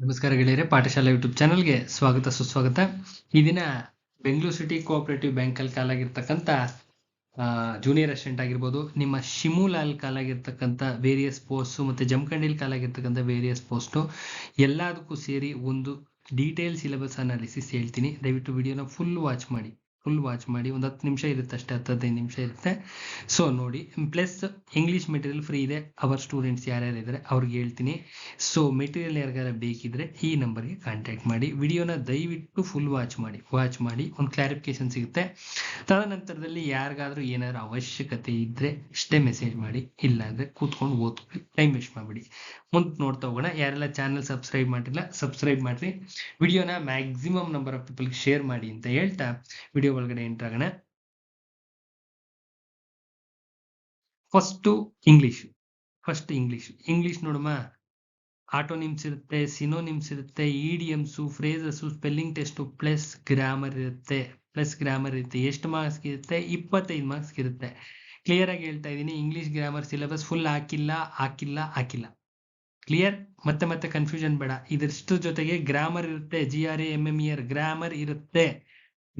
ನಮಸ್ಕಾರ ಗೆಳೆಯರೆ, ಪಾಠಶಾಲಾ ಯೂಟ್ಯೂಬ್ ಚಾನಲ್ಗೆ ಸ್ವಾಗತ, ಸುಸ್ವಾಗತ. ಈ ದಿನ ಬೆಂಗಳೂರು ಸಿಟಿ ಕೋಆಪರೇಟಿವ್ ಬ್ಯಾಂಕಲ್ಲಿ ಕಾಲಾಗಿರ್ತಕ್ಕಂಥ ಜೂನಿಯರ್ ಅಸಿಸ್ಟೆಂಟ್ ಆಗಿರ್ಬೋದು, ನಿಮ್ಮ ಶಿಮುಲಾಲ್ ಕಾಲಾಗಿರ್ತಕ್ಕಂಥ ವೇರಿಯಸ್ ಪೋಸ್ಟು ಮತ್ತು ಜಮಖಂಡಿಲ್ ಕಾಲಾಗಿರ್ತಕ್ಕಂಥ ವೇರಿಯಸ್ ಪೋಸ್ಟು ಎಲ್ಲದಕ್ಕೂ ಸೇರಿ ಒಂದು ಡೀಟೇಲ್ ಸಿಲೆಬಸ್ ಅನಾಲಿಸಿಸ್ ಹೇಳ್ತೀನಿ. ದಯವಿಟ್ಟು ವಿಡಿಯೋನ ಫುಲ್ ವಾಚ್ ಮಾಡಿ. ಫುಲ್ ವಾಚ್ ಮಾಡಿ ಒಂದು ಹತ್ತು ನಿಮಿಷ ಇರುತ್ತೆ ಅಷ್ಟೇ ಹದಿನೈದು ನಿಮಿಷ ಇರುತ್ತೆ. ಸೊ ನೋಡಿ ಪ್ಲಸ್ ಇಂಗ್ಲೀಷ್ ಮೆಟೀರಿಯಲ್ ಫ್ರೀ ಇದೆ. ಅವರ್ ಸ್ಟೂಡೆಂಟ್ಸ್ ಯಾರ್ಯಾರು ಇದ್ದಾರೆ ಅವ್ರಿಗೆ ಹೇಳ್ತೀನಿ. ಸೊ ಮೆಟೀರಿಯಲ್ ಯಾರಿಗಾರ ಬೇಕಿದ್ರೆ ಈ ನಂಬರ್ಗೆ ಕಾಂಟ್ಯಾಕ್ಟ್ ಮಾಡಿ. ವಿಡಿಯೋನ ದಯವಿಟ್ಟು ಫುಲ್ ವಾಚ್ ಮಾಡಿ. ವಾಚ್ ಮಾಡಿ, ಒಂದು ಕ್ಲಾರಿಫಿಕೇಶನ್ ಸಿಗುತ್ತೆ. ತದನಂತರದಲ್ಲಿ ಯಾರಿಗಾದ್ರೂ ಏನಾದ್ರು ಅವಶ್ಯಕತೆ ಇದ್ರೆ ಇಷ್ಟೇ ಮೆಸೇಜ್ ಮಾಡಿ. ಇಲ್ಲ ಅಂದ್ರೆ ಕೂತ್ಕೊಂಡು ಓದ್ಕೊಳ್ಳಿ. ಟೈಮ್ ವೇಸ್ಟ್ ಮಾಡಬೇಡಿ. ಮುಂದೆ ನೋಡ್ತಾ ಹೋಗೋಣ. ಯಾರೆಲ್ಲ ಚಾನಲ್ ಸಬ್ಸ್ಕ್ರೈಬ್ ಮಾಡಿಲ್ಲ ಸಬ್ಸ್ಕ್ರೈಬ್ ಮಾಡ್ರಿ. ವಿಡಿಯೋನ ಮ್ಯಾಕ್ಸಿಮಮ್ ನಂಬರ್ ಆಫ್ ಪೀಪಲ್ಗೆ ಶೇರ್ ಮಾಡಿ ಅಂತ ಹೇಳ್ತಾ, ವಿಡಿಯೋ ಒಳಗಡೆ ಎಂಟರ್ ಆಗೋಣ? First English, first English. English ನೋಡಮ್ಮ ಆಟೋನಿಮ್ಸ್ ಇರುತ್ತೆ, ಸಿನೋನಿಮ್ಸ್ ಇರುತ್ತೆ, idioms, phrases, spelling test, plus grammar ಇರುತ್ತೆ, ಪ್ಲಸ್ ಗ್ರಾಮರ್ ಇರುತ್ತೆ. ಎಷ್ಟು ಮಾರ್ಕ್ಸ್ ಇರುತ್ತೆ? ಇಪ್ಪತ್ತೈದು ಮಾರ್ಕ್ಸ್ ಇರುತ್ತೆ. ಕ್ಲಿಯರ್ ಆಗಿ ಹೇಳ್ತಾ ಇದ್ದೀನಿ ಇಂಗ್ಲಿಷ್ ಗ್ರಾಮರ್ ಸಿಲೆಬಸ್ ಫುಲ್ ಹಾಕಿಲ್ಲ ಹಾಕಿಲ್ಲ ಹಾಕಿಲ್ಲ. ಕ್ಲಿಯರ್ ಮತ್ತೆ ಮತ್ತೆ ಕನ್ಫ್ಯೂಷನ್ ಬೇಡ. ಇದಿಷ್ಟು ಜೊತೆಗೆ ಗ್ರಾಮರ್ ಇರುತ್ತೆ G R A M M year grammar ಇರುತ್ತೆ.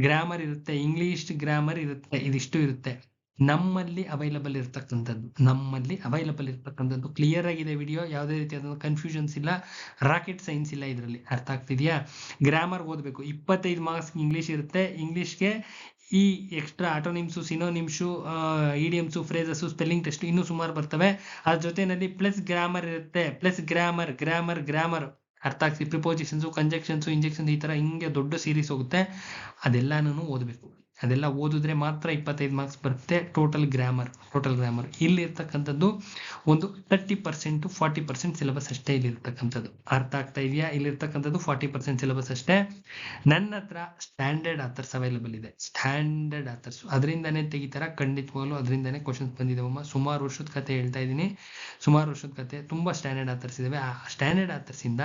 ಗ್ರಾಮರ್ ಇರುತ್ತೆ ಇಂಗ್ಲಿಷ್ ಗ್ರಾಮರ್ ಇರುತ್ತೆ, ಇದಿಷ್ಟು ಇರುತ್ತೆ. ನಮ್ಮಲ್ಲಿ ಅವೈಲಬಲ್ ಇರ್ತಕ್ಕಂಥದ್ದು, ನಮ್ಮಲ್ಲಿ ಅವೈಲಬಲ್ ಇರ್ತಕ್ಕಂಥದ್ದು ಕ್ಲಿಯರ್ ಆಗಿದೆ ವಿಡಿಯೋ ಯಾವುದೇ ರೀತಿಯಾದ ಕನ್ಫ್ಯೂಷನ್ಸ್ ಇಲ್ಲ ರಾಕೆಟ್ ಸೈನ್ಸ್ ಇಲ್ಲ ಇದರಲ್ಲಿ. ಅರ್ಥ ಆಗ್ತಿದೆಯಾ? ಗ್ರಾಮರ್ ಓದಬೇಕು, ಇಪ್ಪತ್ತೈದು ಮಾರ್ಕ್ಸ್ ಇಂಗ್ಲೀಷ್ ಇರುತ್ತೆ ಇಂಗ್ಲೀಷ್ಗೆ ಈ extra antonyms synonyms idioms phrases spelling test ಇನ್ನೂ ಸುಮಾರು ಬರ್ತವೆ. ಅದ್ರ ಜೊತೆಯಲ್ಲಿ ಪ್ಲಸ್ ಗ್ರಾಮರ್ ಇರುತ್ತೆ ಪ್ಲಸ್ ಗ್ರಾಮರ್ ಗ್ರಾಮರ್ ಗ್ರಾಮರ್ ಅರ್ಥ ಆಗ್ತಿ ಪ್ರಿಪೋಸಿಷನ್ಸು ಕಂಜಕ್ಷನ್ಸು ಇಂಜೆಕ್ಷನ್ಸ್ ಈ ಥರ ಹಿಂಗೆ ದೊಡ್ಡ ಸೀರೀಸ್ ಹೋಗುತ್ತೆ. ಅದೆಲ್ಲನೂ ಓದಬೇಕು. ಅದೆಲ್ಲ ಓದಿದ್ರೆ ಮಾತ್ರ ಇಪ್ಪತ್ತೈದು ಮಾರ್ಕ್ಸ್ ಬರುತ್ತೆ ಟೋಟಲ್ ಗ್ರಾಮರ್ ಟೋಟಲ್ ಗ್ರಾಮರ್ ಇಲ್ಲಿ ಇರ್ತಕ್ಕಂಥದ್ದು ಒಂದು thirty percent forty percent syllabus ಅಷ್ಟೇ ಇಲ್ಲಿ ಇರ್ತಕ್ಕಂಥದ್ದು. ಅರ್ಥ ಆಗ್ತಾ ಇದೆಯಾ? ಇಲ್ಲಿ ಇರ್ತಕ್ಕಂಥದ್ದು ಫಾರ್ಟಿ ಪರ್ಸೆಂಟ್ ಸಿಲೆಬಸ್ ಅಷ್ಟೇ. ನನ್ನ ಹತ್ರ ಸ್ಟ್ಯಾಂಡರ್ಡ್ ಆಥರ್ಸ್ ಅವೈಲಬಲ್ ಇದೆ. ಸ್ಟ್ಯಾಂಡರ್ಡ್ ಆಥರ್ಸ್ ಅದರಿಂದನೇ ತೆಗಿತಾರ? ಖಂಡಿತವಾಗ್ಲೂ ಅದರಿಂದನೇ ಕ್ವಶನ್ಸ್ ಬಂದಿದ್ದಾವಮ್ಮ ಸುಮಾರು ವರ್ಷದ ಕತೆ ಹೇಳ್ತಾ ಇದ್ದೀನಿ. ಸುಮಾರು ವರ್ಷದ ಕತೆ. ತುಂಬ ಸ್ಟ್ಯಾಂಡರ್ಡ್ ಆಥರ್ಸ್ ಇದಾವೆ. ಆ standard ಆಥರ್ಸಿಂದ